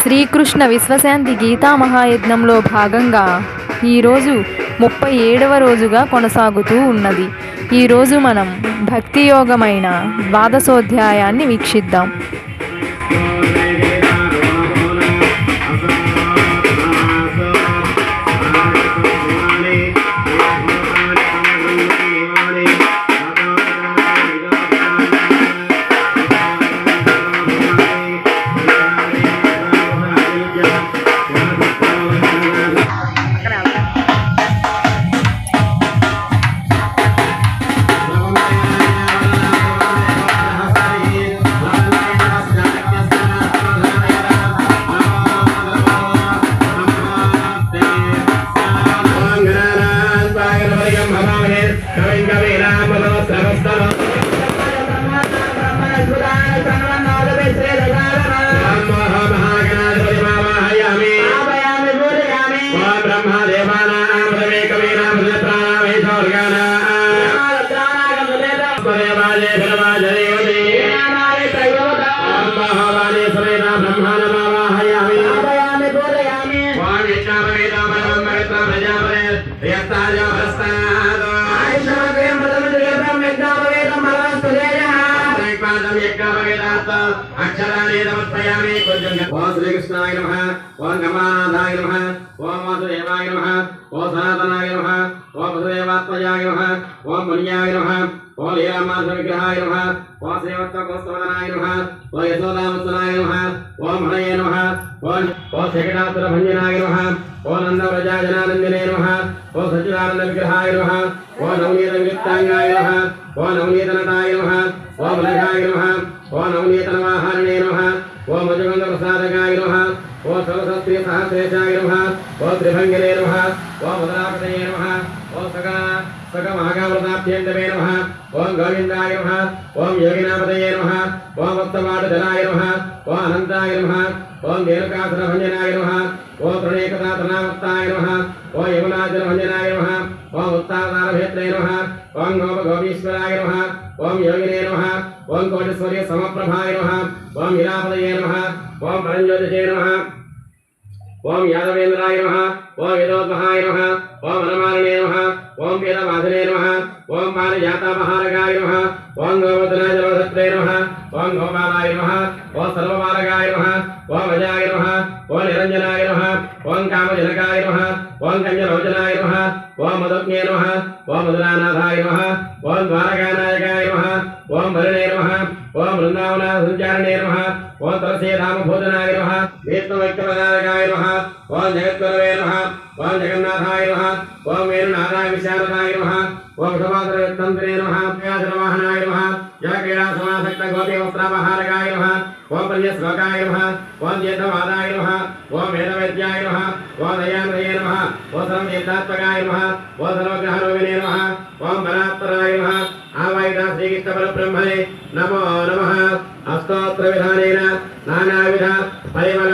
శ్రీకృష్ణ విశ్వశాంతి గీతా మహాయజ్ఞంలో భాగంగా ఈరోజు ముప్పై ఏడవ రోజుగా కొనసాగుతూ ఉన్నది. ఈరోజు మనం భక్తియోగమైన ద్వాదశోధ్యాయాన్ని వీక్షిద్దాం. प्राण वेदान्तम् ओम श्रीकृष्णाय नमः ओम गमानाथाय नमः ओम वासुदेवाय नमः ओम सनातनाय नमः ओम वसुदेवात्मजाय नमः ओम मुन्याय नमः ओम लीलामांस विग्रहाय नमः। ओम श्रीवत्सकोस्तवदनाय नमः। ओम यशोदामुत्सनाय नमः। ओम हृदय नमः। ओम ओम श्रीकटासुरभञ्जनाय नमः। ओम नन्दव्रजाजनानन्दने नमः। ओम सच्चिदानन्दविग्रहाय नमः। ओम नवनीतनृत्ताङ्गाय नमः। ओम नवनीतनटाय नमः। ओम लघाय नमः। ओम नवनीतनवाहारिणे नमः। ओम मधुगन्धप्रसादकाय नमः। ओम सर्वसत्रियसहस्रेशाय नमः। ओम त्रिभङ्गिने नमः। ओम मदनापतये नमः। ओम सका सकमहाकालनाभ्यन्तमे नमः ॐ गोविन्दाय नमः ॐ योगिनापतये नमः ॐ वक्तवादजनाय नमः ॐ अनन्ताय नमः ॐ देवकासनभञ्जनाय नमः ॐ प्रणेकदातनावक्ताय नमः ॐ यमुनाजनभञ्जनाय नमः ॐ उत्तादारभेत्रे नमः ॐ गोपगोपीश्वराय नमः ॐ योगिने नमः ॐ कोटिसूर्यसमप्रभाय नमः ॐ मीरापदये नमः ॐ परञ्ज्योतिषे नमः ॐ यादवेन्द्राय नमः ॐ यदोद्महाय नमः ॐ हनुमानने नमः ओम वीरवासने नमः ओम पारिजाता महारगाय नमः ओम गोवर्धना जलसत्रे नमः ओम गोमालाय नमः ओम सर्वमारगाय नमः ओम अजाय नमः ओम निरंजनाय नमः ओम कामजनकाय नमः ओम कंजरोचनाय नमः ओम मदज्ञे नमः ओम मदनानाथाय नमः ओम द्वारकानायकाय नमः ओम भरणे नमः ओम वृंदावना संचारणे नमः ओम तरसे राम भोजनाय नमः वेत्तवैक्तवदारकाय नमः ओम जगत्करवे नमः ओम जगन्नाथाय नमः, ओम वेणुनाथाय विशारदाय नमः, ओम समाधरतन्त्रे नमः प्यासरवाहनाय नमः जय क्रीडासमासक्त गोपीवस्त्रापहारकाय नमः, ओम पन्यश्लोकाय नमः, ओम जेतवादाय नमः, ओम वेदवैद्याय नमः, ओम दयानये नमः, ओम सर्ववेदात्मकाय नमः, ओम सर्वग्रहरोगिणे नमः, ओम बलात्पराय नमः, आवायिता श्रीकृष्णपरब्रह्मणे नमो नमः। अस्तोत्रविधानेन नानाविध परिमल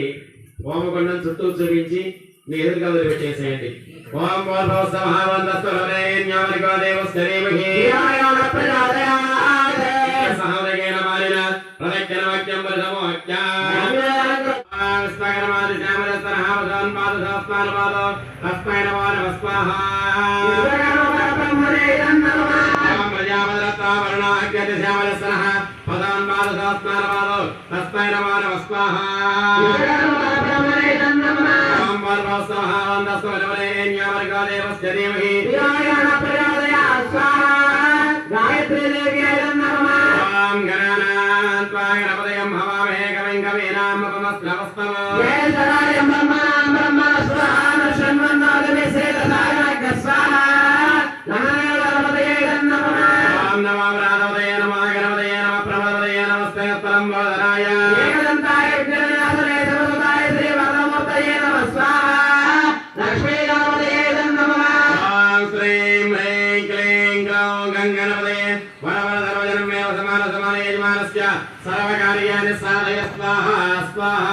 వడ్డించుకొని హోమకొండం చుట్టూ చూపించి మీ ఎదురుగా వదిలిపెట్టేసేయండి ఓం పోర్భవస్తమహావంతస్తులరేణ్యామనికో పాద తస్మై నమో నమః సర్వకార్యాన్ని సాధయ స్వాహ స్వాహ.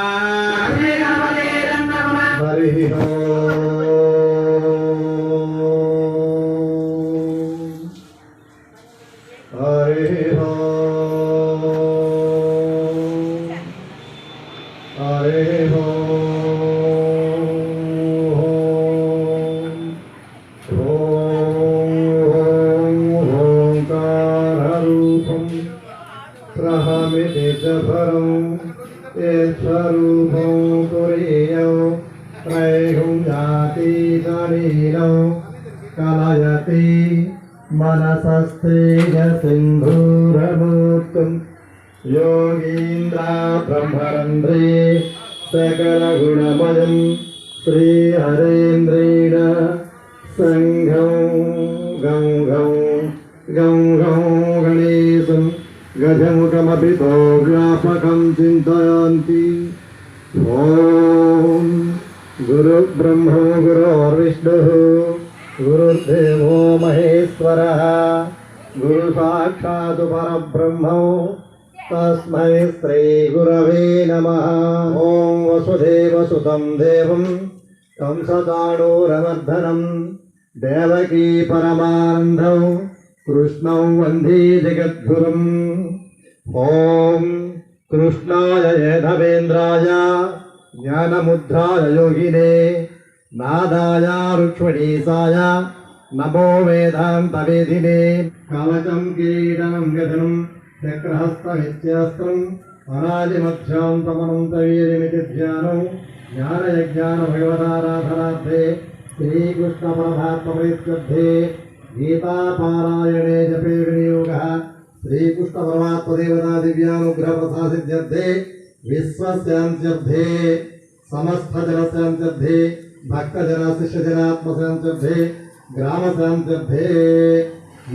सकलगुणमयं श्रीहरेन्द्रेण। सङ्घं गं गं गं गं गणेशं गजमुखमपि तो व्यापकं चिन्तयन्ति। ॐ गुरुब्रह्मो गुरोर्विष्णुः गुरुर्देवो महेश्वरः। गुरुसाक्षात् परब्रह्मो तस्मै श्रीगुरवे नमः। ॐ वसुदेवसुतं देवं कंसचाणूरवर्धनं देवकी परमानन्दं कृष्णं वन्दे जगद्गुरुम् ॐ कृष्णाय यधवेन्द्राय ज्ञानमुद्राय योगिने नादाय रुक्ष्मणीसाय नमो वेदान्तवेदिने कवचं कीटनं गजनं चक्रहस्तमित्यस्त्रम् अनादिमध्यान्तमनन्तवीर्यमिति ध्यानौ ज्ञानयज्ञानभगवताराधनार्थे श्रीकृष्णपरमात्मप्रीत्यर्थे, गीतापारायणे जपे विनियोगः श्रीकृष्णपरमात्मदेवता दिव्यानुग्रहप्रसासिद्ध्यर्थे विश्वस्यान्त्यर्थे समस्तजनस्यान्त्यर्थे भक्तजनशिष्यजनात्मस्यान्त्यर्थे ग्रामस्यान्त्यर्थे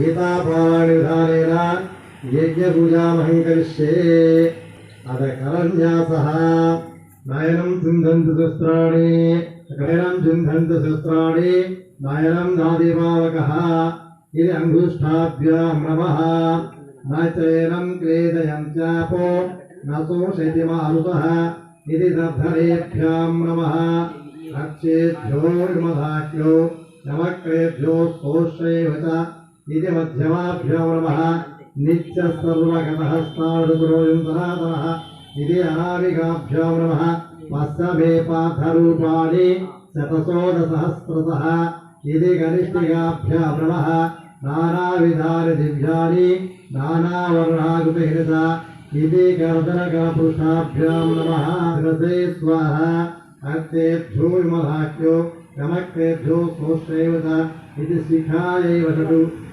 गीतापारायणविधानेन यज्ञपूजामहं అదకరన్యాస నయనం సింధంతు శస్త్రాణి క్రయణం సింధంతు శస్త్రాణి నయనం నాదిమావక ఇది అంగుష్టాభ్యాం నమ నైనం క్లేదయం చాపో నోషతిమారుత ఇది దర్ధరేభ్యాం నమ రక్షేభ్యోర్మధాఖ్యో నమక్రేభ్యో స్తోష్రైవత ఇది మధ్యమాభ్యో నమ నిత్య సర్వగతహస్తాడుగురోయుధనాథన ఇది అనామికాభ్యాం నమ. వత్సభే పాఠరూపాణి శతశోదసహస్రశ ఇది కనిష్ఠికాభ్యాం నమ. నానావిధాని దివ్యాని నానావర్ణాగుతహిరత. ఇది గర్దనకలపృష్టాభ్యాం నమసే హృదే స్వాహ. అర్థేభ్యో విమలాఖ్యో గమక్తేభ్యో కోష్టైవత ఇది శిఖాయ షడు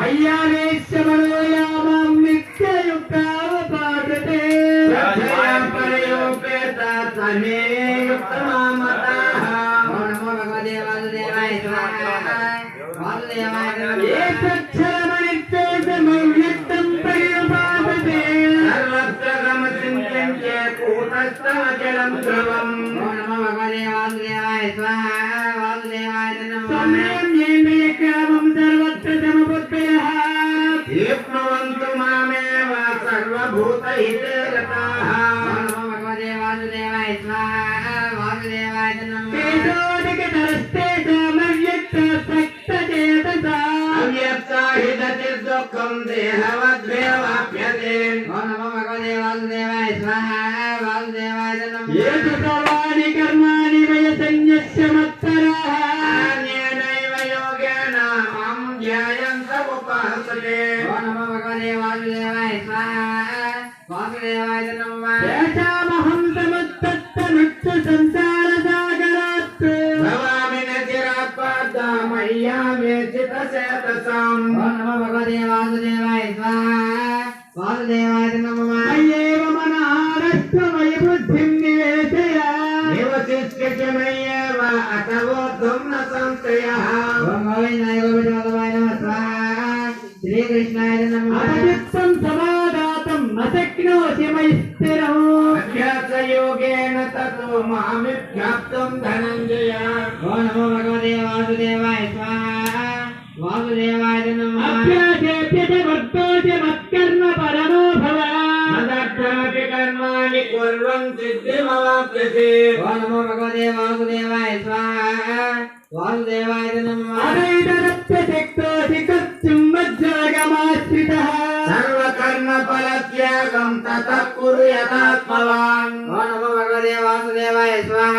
భగవానువాచ మయ్యానేశ్వరయామాం నిత్యయుక్తావపాఠతే పరయోపేత తమే యుక్నవంతు మామేవ సర్వభూతహితే నమో భగవతే వాసుదేవాయ స్వాహ వాసుదేవాయ నమః ఏషామహం సముత్తత్తనుచ్చు సంసార సాగరాత్ భవామి నచిరాత్పాదమయ్యామేచితశతసం ఓం నమో భగవతే వాసుదేవాయ స్వాహ వాసుదేవాయ నమః అయ్యేవ మన ఆరష్టమయ బుద్ధిం నివేశయ నివసిష్యమయ్యేవ అతవోద్ధం న సంశయః ఓం గోవిందాయ గోవిందాయ నమః స్వాహ శ్రీకృష్ణాయ నమః సమాదాతం అశక్నోతి మయి స్థిరం అభ్యాసయోగేన తతో మామిభ్యాప్తం ధనంజయ. ఓ నమో భగవతే వాసుదేవాయ స్వాహ. వాసుదేవాయ నమః. అభ్యాసేప్యత వర్తోతి మత్కర్మ పరమో భవ. మదర్థమపి కర్మాణి కుర్వన్ సిద్ధిమవాప్యసి. ఓ నమో భగవతే వాసుదేవాయ స్వాహ. వాసుదేవాయ నమః. అనైతరప్యశక్తోతి యథాత్మవాన్ ఓ నమో భగవతే వాసుదేవాయ స్వాహ.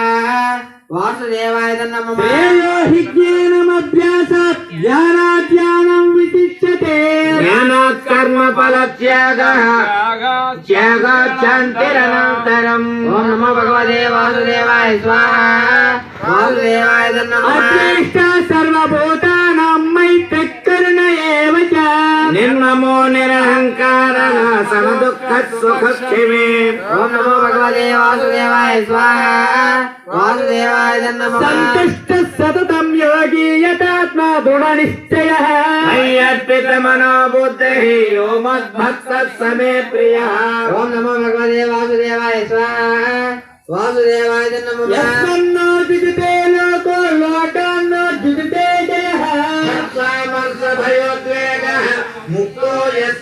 వాసుదేవాయ నమః శ్రేయో హి జ్ఞానమభ్యాసాత్ జ్ఞానాజ్ఞానం విశిష్యతే. జ్ఞానాత్ కర్మ ఫలత్యాగ త్యాగాచాంతిరనంతరం ఓం నమో భగవతే వాసుదేవాయ స్వాహ వాసుదేవాయ నమః అద్వేష్ట సర్వభూతానాం నిర్మమో నిరహంకార సమదుఃఖ సుఖక్షిమే ఓం నమో భగవతే వాసుదేవాయ స్వాహ. వాసుదేవాయ నమః సంతుష్ట సతతం యోగి యథాత్మా దృఢ నిశ్చయ అయ్యర్పిత మనోబుద్ధి యో మద్భక్త సమే ప్రియ. ఓం నమో భగవతే వాసుదేవాయ స్వాహ. వాసుదేవాయ నమః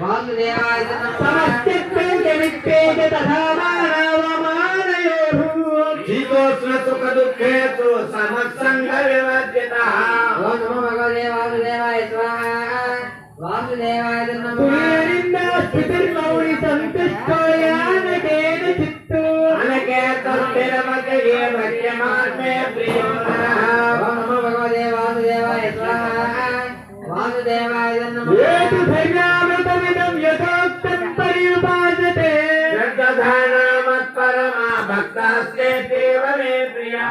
భగవతే సుఖ దుఃఖేతు సమసంగ వివర్జిత ఓం నమో భగవతే స్వాహ వాసుదేవాయ నమః తులేరిందా చిత్తు అనకే తస్తిరమతే భక్త్యమాన్మే ప్రియ స్వాహ వాసుదేవాయ भक्तास्तेत्येव मे प्रिया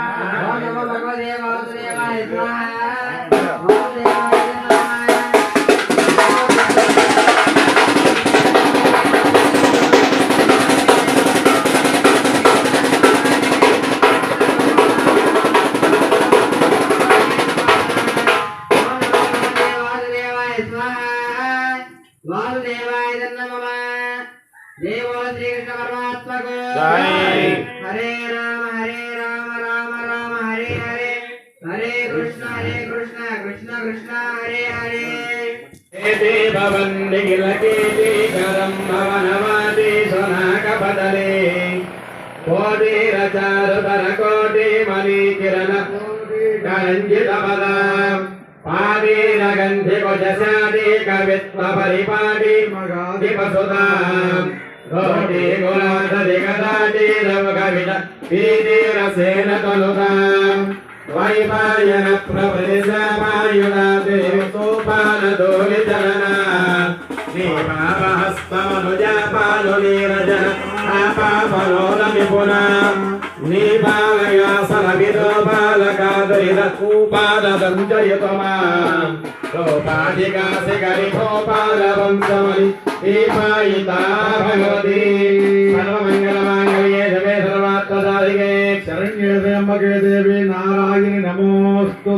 ॐ नमो भगवते वासुदेवाय स्वाहा ఏతే భవన్ని కిలకేతీకరం భవనవాది సునాకపదలే కోటిరచారుతర కోటి మణి కిరణ కరంజిత పద పాదీన గంధి కుజశాది కవిత్వ పరిపాటి మగాధిపసుతాం కోటి గులాధి పున నీ బాలయాసన విదో బాలకాదరిద కూపాదంజయుతమా రూపాధికాసి గరిభోపాల వంశమని దీపాయితా భగవతి సర్వమంగళమాంగళ్యే శమే సర్వాత్మదారిగే శరణ్యే త్ర్యంబకే దేవి. నారాయణి నమోస్తు